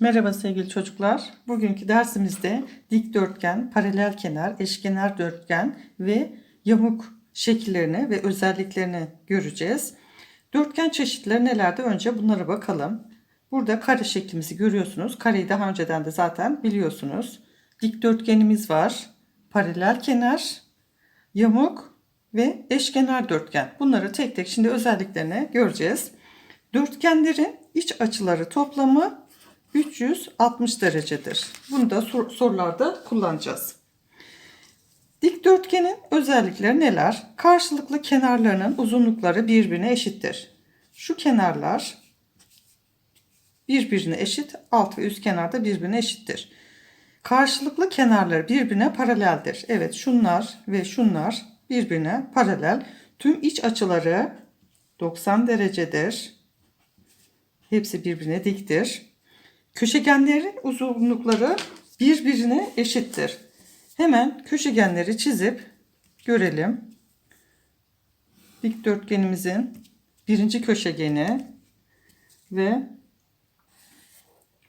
Merhaba sevgili çocuklar. Bugünkü dersimizde dikdörtgen, paralel kenar, eşkenar dörtgen ve yamuk şekillerini ve özelliklerini göreceğiz. Dörtgen çeşitleri nelerde? Önce bunlara bakalım. Burada kare şeklimizi görüyorsunuz. Kareyi daha önceden de zaten biliyorsunuz. Dikdörtgenimiz var. Paralel kenar, yamuk ve eşkenar dörtgen. Bunları tek tek şimdi özelliklerini göreceğiz. Dörtgenlerin iç açıları toplamı 360 derecedir. Bunu da sor- sorularda kullanacağız. Dikdörtgenin özellikleri neler? Karşılıklı kenarlarının uzunlukları birbirine eşittir. Şu kenarlar birbirine eşit, alt ve üst kenarda birbirine eşittir. Karşılıklı kenarları birbirine paraleldir. Evet şunlar ve şunlar birbirine paralel. Tüm iç açıları 90 derecedir. Hepsi birbirine diktir. Köşegenlerin uzunlukları birbirine eşittir. Hemen köşegenleri çizip görelim. Dikdörtgenimizin birinci köşegeni ve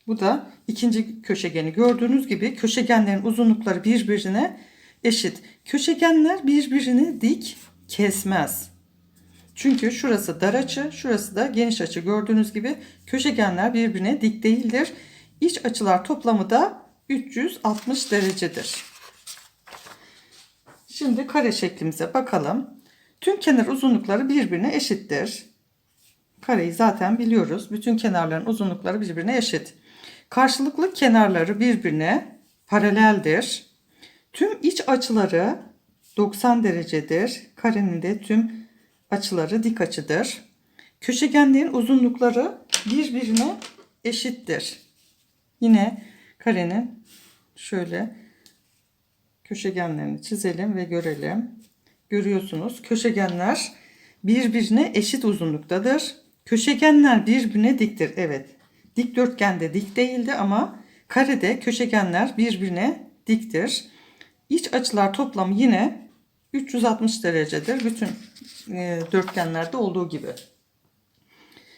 bu da ikinci köşegeni. Gördüğünüz gibi köşegenlerin uzunlukları birbirine eşit. Köşegenler birbirini dik kesmez. Çünkü şurası dar açı, şurası da geniş açı. Gördüğünüz gibi köşegenler birbirine dik değildir. İç açılar toplamı da 360 derecedir. Şimdi kare şeklimize bakalım. Tüm kenar uzunlukları birbirine eşittir. Kareyi zaten biliyoruz. Bütün kenarların uzunlukları birbirine eşit. Karşılıklı kenarları birbirine paraleldir. Tüm iç açıları 90 derecedir. Karenin de tüm açıları dik açıdır. Köşegenlerin uzunlukları birbirine eşittir. Yine karenin şöyle köşegenlerini çizelim ve görelim. Görüyorsunuz köşegenler birbirine eşit uzunluktadır. Köşegenler birbirine diktir. Evet. Dikdörtgende dik değildi ama karede köşegenler birbirine diktir. İç açılar toplamı yine 360 derecedir. Bütün e, dörtgenlerde olduğu gibi.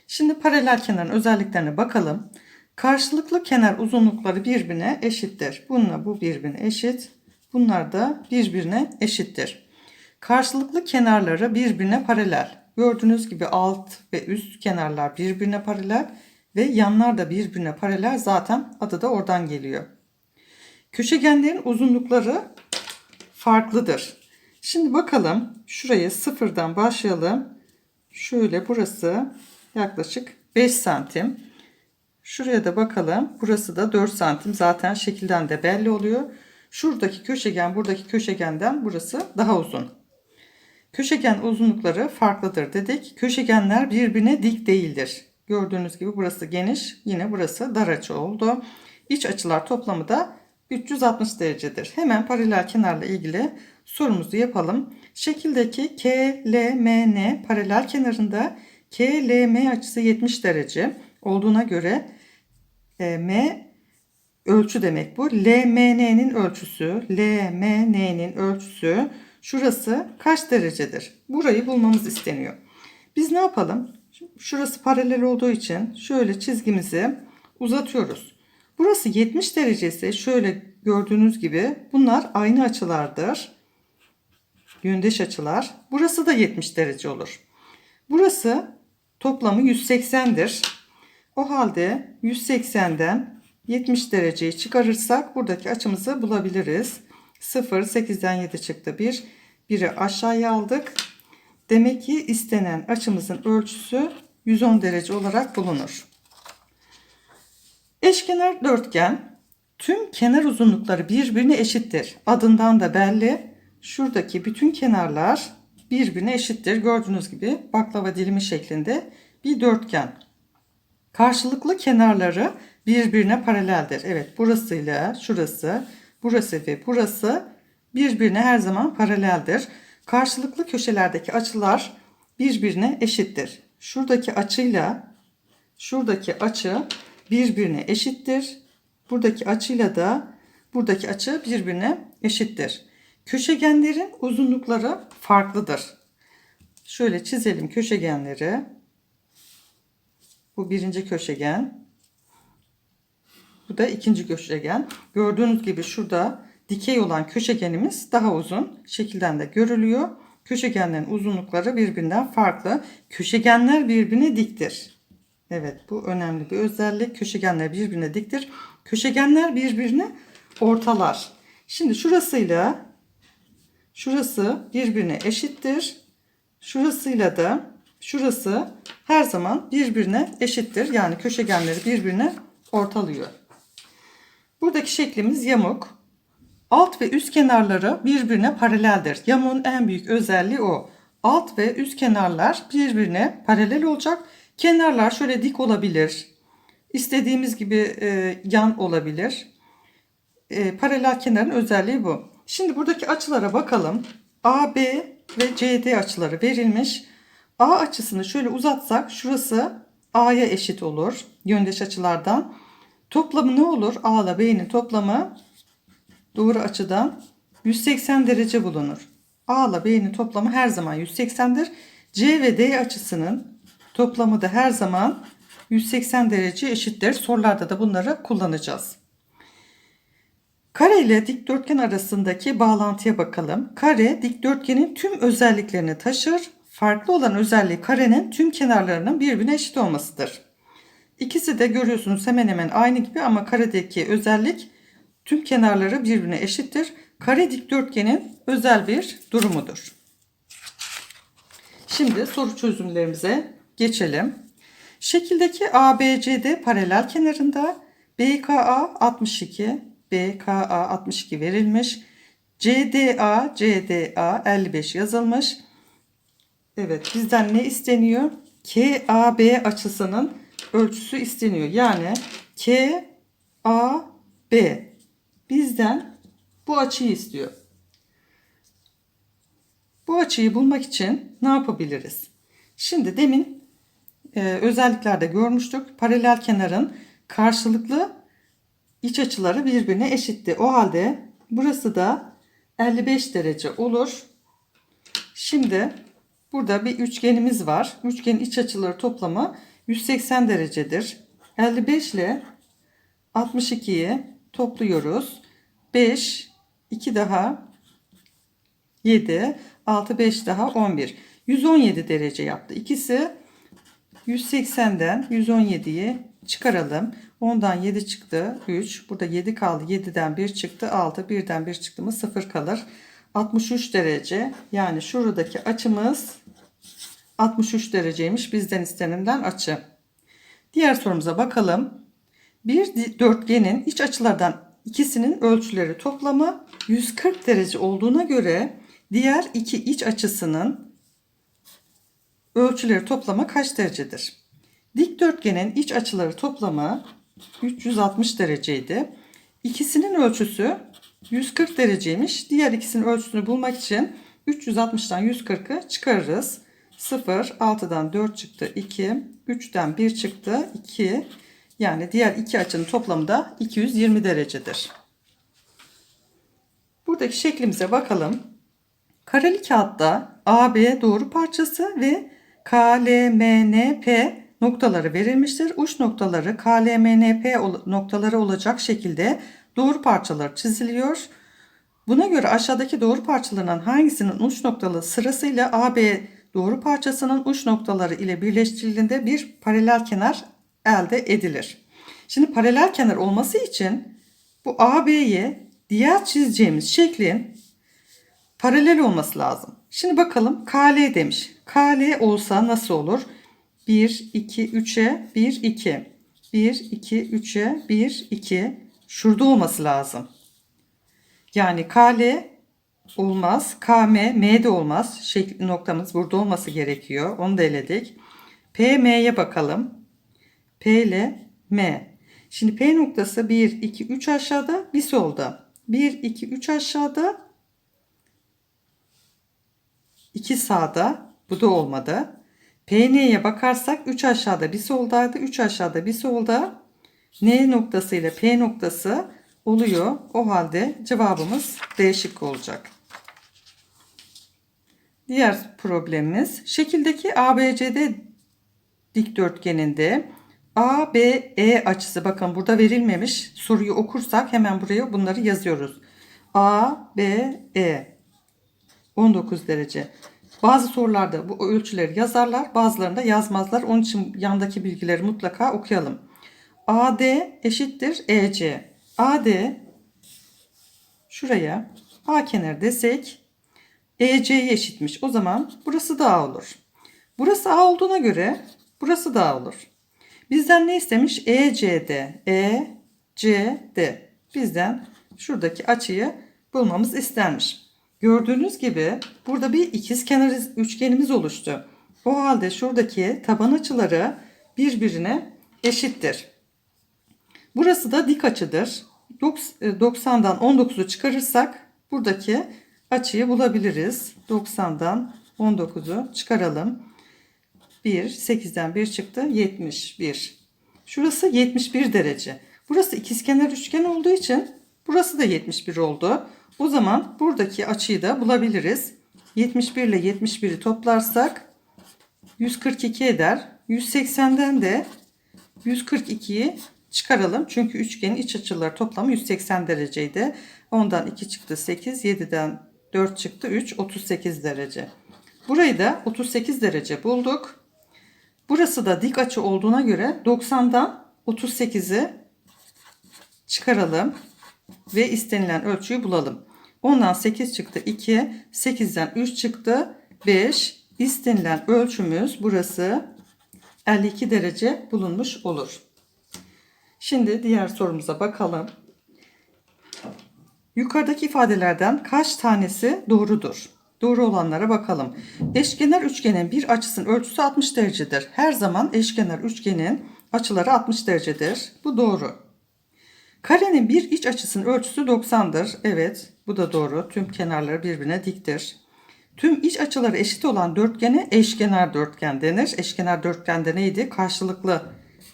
Şimdi paralel kenarın özelliklerine bakalım. Karşılıklı kenar uzunlukları birbirine eşittir. Bununla bu birbirine eşit. Bunlar da birbirine eşittir. Karşılıklı kenarları birbirine paralel. Gördüğünüz gibi alt ve üst kenarlar birbirine paralel ve yanlar da birbirine paralel. Zaten adı da oradan geliyor. Köşegenlerin uzunlukları farklıdır. Şimdi bakalım şurayı sıfırdan başlayalım. Şöyle burası yaklaşık 5 santim. Şuraya da bakalım. Burası da 4 santim. Zaten şekilden de belli oluyor. Şuradaki köşegen buradaki köşegenden burası daha uzun. Köşegen uzunlukları farklıdır dedik. Köşegenler birbirine dik değildir. Gördüğünüz gibi burası geniş. Yine burası dar açı oldu. İç açılar toplamı da 360 derecedir. Hemen paralel kenarla ilgili sorumuzu yapalım. Şekildeki KLMN paralel kenarında KLM açısı 70 derece olduğuna göre e, M ölçü demek bu. LMN'nin ölçüsü, LMN'nin ölçüsü şurası kaç derecedir? Burayı bulmamız isteniyor. Biz ne yapalım? Şurası paralel olduğu için şöyle çizgimizi uzatıyoruz. Burası 70 derece ise şöyle gördüğünüz gibi bunlar aynı açılardır. Yöndeş açılar. Burası da 70 derece olur. Burası toplamı 180'dir. O halde 180'den 70 dereceyi çıkarırsak buradaki açımızı bulabiliriz. 0, 8'den 7 çıktı. 1, 1'i aşağıya aldık. Demek ki istenen açımızın ölçüsü 110 derece olarak bulunur. Eşkenar dörtgen tüm kenar uzunlukları birbirine eşittir. Adından da belli. Şuradaki bütün kenarlar birbirine eşittir. Gördüğünüz gibi baklava dilimi şeklinde bir dörtgen. Karşılıklı kenarları birbirine paraleldir. Evet burasıyla şurası, burası ve burası birbirine her zaman paraleldir. Karşılıklı köşelerdeki açılar birbirine eşittir. Şuradaki açıyla şuradaki açı birbirine eşittir. Buradaki açıyla da buradaki açı birbirine eşittir. Köşegenlerin uzunlukları farklıdır. Şöyle çizelim köşegenleri. Bu birinci köşegen. Bu da ikinci köşegen. Gördüğünüz gibi şurada dikey olan köşegenimiz daha uzun. Şekilden de görülüyor. Köşegenlerin uzunlukları birbirinden farklı. Köşegenler birbirine diktir. Evet bu önemli bir özellik. Köşegenler birbirine diktir. Köşegenler birbirine ortalar. Şimdi şurasıyla şurası birbirine eşittir. Şurasıyla da şurası her zaman birbirine eşittir. Yani köşegenleri birbirine ortalıyor. Buradaki şeklimiz yamuk. Alt ve üst kenarları birbirine paraleldir. Yamuğun en büyük özelliği o. Alt ve üst kenarlar birbirine paralel olacak. Kenarlar şöyle dik olabilir. İstediğimiz gibi e, yan olabilir. E, paralel kenarın özelliği bu. Şimdi buradaki açılara bakalım. AB ve CD açıları verilmiş. A açısını şöyle uzatsak şurası A'ya eşit olur. Yöndeş açılardan. Toplamı ne olur? A ile B'nin toplamı doğru açıdan 180 derece bulunur. A ile B'nin toplamı her zaman 180'dir. C ve D açısının toplamı da her zaman 180 derece eşittir. Sorularda da bunları kullanacağız. Kare ile dikdörtgen arasındaki bağlantıya bakalım. Kare dikdörtgenin tüm özelliklerini taşır. Farklı olan özelliği karenin tüm kenarlarının birbirine eşit olmasıdır. İkisi de görüyorsunuz hemen hemen aynı gibi ama karedeki özellik tüm kenarları birbirine eşittir. Kare dikdörtgenin özel bir durumudur. Şimdi soru çözümlerimize geçelim. Şekildeki ABCD paralel kenarında BKA 62, BKA 62 verilmiş. CDA, CDA 55 yazılmış. Evet bizden ne isteniyor? KAB açısının ölçüsü isteniyor. Yani KAB bizden bu açıyı istiyor. Bu açıyı bulmak için ne yapabiliriz? Şimdi demin e, özelliklerde görmüştük. Paralel kenarın karşılıklı iç açıları birbirine eşitti. O halde burası da 55 derece olur. Şimdi burada bir üçgenimiz var. Üçgenin iç açıları toplamı 180 derecedir. 55 ile 62'yi topluyoruz. 5, 2 daha 7, 6, 5 daha 11. 117 derece yaptı. İkisi 180'den 117'yi çıkaralım. 10'dan 7 çıktı 3. Burada 7 kaldı. 7'den 1 çıktı 6. 1'den 1 çıktı mı 0 kalır. 63 derece. Yani şuradaki açımız 63 dereceymiş. Bizden istenenden açı. Diğer sorumuza bakalım. Bir dörtgenin iç açılardan ikisinin ölçüleri toplamı 140 derece olduğuna göre diğer iki iç açısının ölçüleri toplamı kaç derecedir? Dikdörtgenin iç açıları toplamı 360 dereceydi. İkisinin ölçüsü 140 dereceymiş. Diğer ikisinin ölçüsünü bulmak için 360'tan 140'ı çıkarırız. 0, 6'dan 4 çıktı 2, 3'ten 1 çıktı 2. Yani diğer iki açının toplamı da 220 derecedir. Buradaki şeklimize bakalım. Kareli kağıtta AB doğru parçası ve KLMNP noktaları verilmiştir. Uç noktaları KLMNP noktaları olacak şekilde doğru parçalar çiziliyor. Buna göre aşağıdaki doğru parçalarından hangisinin uç noktalı sırasıyla AB doğru parçasının uç noktaları ile birleştirildiğinde bir paralel kenar elde edilir. Şimdi paralel kenar olması için bu AB'ye diğer çizeceğimiz şeklin paralel olması lazım. Şimdi bakalım KL demiş. KL olsa nasıl olur? 1, 2, 3'e 1, 2. 1, 2, 3'e 1, 2. Şurada olması lazım. Yani KL olmaz. KM, M de olmaz. Şekli noktamız burada olması gerekiyor. Onu da eledik. PM'ye bakalım. P ile M. Şimdi P noktası 1, 2, 3 aşağıda, bir solda. 1, 2, 3 aşağıda, 2 sağda. Bu da olmadı. PN'ye bakarsak 3 aşağıda bir soldaydı. 3 aşağıda bir solda. N noktası ile P noktası oluyor. O halde cevabımız D şıkkı olacak. Diğer problemimiz şekildeki ABCD dikdörtgeninde ABE açısı bakın burada verilmemiş. Soruyu okursak hemen buraya bunları yazıyoruz. ABE 19 derece. Bazı sorularda bu ölçüleri yazarlar, bazılarında yazmazlar. Onun için yandaki bilgileri mutlaka okuyalım. AD eşittir EC. AD şuraya A kenar desek EC'ye eşitmiş. O zaman burası da A olur. Burası A olduğuna göre burası da A olur. Bizden ne istemiş? ECD. ECD. Bizden şuradaki açıyı bulmamız istenmiş. Gördüğünüz gibi burada bir ikiz üçgenimiz oluştu. O halde şuradaki taban açıları birbirine eşittir. Burası da dik açıdır. 90'dan 19'u çıkarırsak buradaki açıyı bulabiliriz. 90'dan 19'u çıkaralım. 1, 8'den 1 çıktı. 71. Şurası 71 derece. Burası ikizkenar üçgen olduğu için burası da 71 oldu. O zaman buradaki açıyı da bulabiliriz. 71 ile 71'i toplarsak 142 eder. 180'den de 142'yi çıkaralım. Çünkü üçgenin iç açıları toplamı 180 dereceydi. Ondan 2 çıktı 8, 7'den 4 çıktı 3, 38 derece. Burayı da 38 derece bulduk. Burası da dik açı olduğuna göre 90'dan 38'i çıkaralım ve istenilen ölçüyü bulalım. Ondan 8 çıktı 2, 8'den 3 çıktı 5. İstenilen ölçümüz burası 52 derece bulunmuş olur. Şimdi diğer sorumuza bakalım. Yukarıdaki ifadelerden kaç tanesi doğrudur? Doğru olanlara bakalım. Eşkenar üçgenin bir açısının ölçüsü 60 derecedir. Her zaman eşkenar üçgenin açıları 60 derecedir. Bu doğru. Karenin bir iç açısının ölçüsü 90'dır. Evet, bu da doğru. Tüm kenarları birbirine diktir. Tüm iç açıları eşit olan dörtgene eşkenar dörtgen denir. Eşkenar dörtgende neydi? Karşılıklı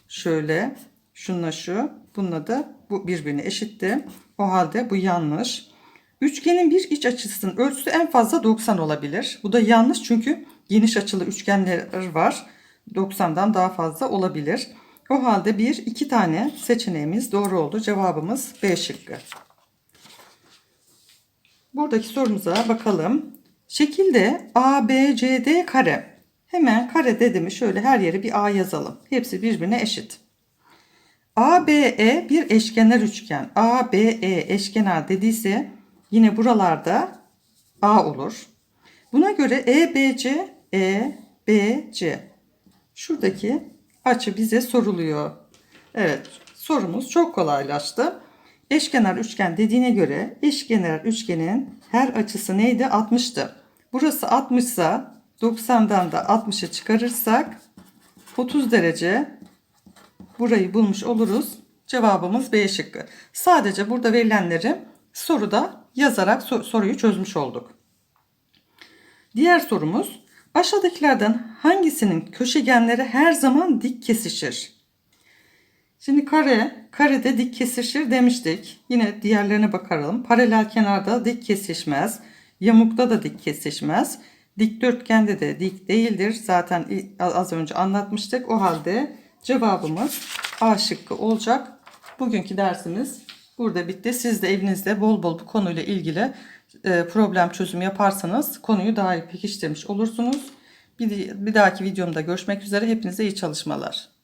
şöyle şunla şu, bununla da bu birbirine eşitti. O halde bu yanlış. Üçgenin bir iç açısının ölçüsü en fazla 90 olabilir. Bu da yanlış çünkü geniş açılı üçgenler var. 90'dan daha fazla olabilir. O halde bir iki tane seçeneğimiz doğru oldu. Cevabımız B şıkkı. Buradaki sorumuza bakalım. Şekilde ABCD kare. Hemen kare dedi şöyle her yere bir A yazalım. Hepsi birbirine eşit. ABE bir eşkenar üçgen. ABE eşkenar dediyse yine buralarda A olur. Buna göre EBC EBC şuradaki açı bize soruluyor. Evet sorumuz çok kolaylaştı. Eşkenar üçgen dediğine göre eşkenar üçgenin her açısı neydi? 60'tı. Burası 60 ise 90'dan da 60'ı çıkarırsak 30 derece burayı bulmuş oluruz. Cevabımız B şıkkı. Sadece burada verilenleri soruda yazarak sor soruyu çözmüş olduk. Diğer sorumuz aşağıdakilerden hangisinin köşegenleri her zaman dik kesişir? Şimdi kare, karede dik kesişir demiştik. Yine diğerlerine bakalım. Paralel kenarda dik kesişmez. Yamukta da dik kesişmez. Dikdörtgende de dik değildir. Zaten az önce anlatmıştık. O halde cevabımız A şıkkı olacak. Bugünkü dersimiz burada bitti. Siz de evinizde bol bol bu konuyla ilgili e, problem çözümü yaparsanız konuyu daha iyi pekiştirmiş olursunuz. Bir, bir dahaki videomda görüşmek üzere. Hepinize iyi çalışmalar.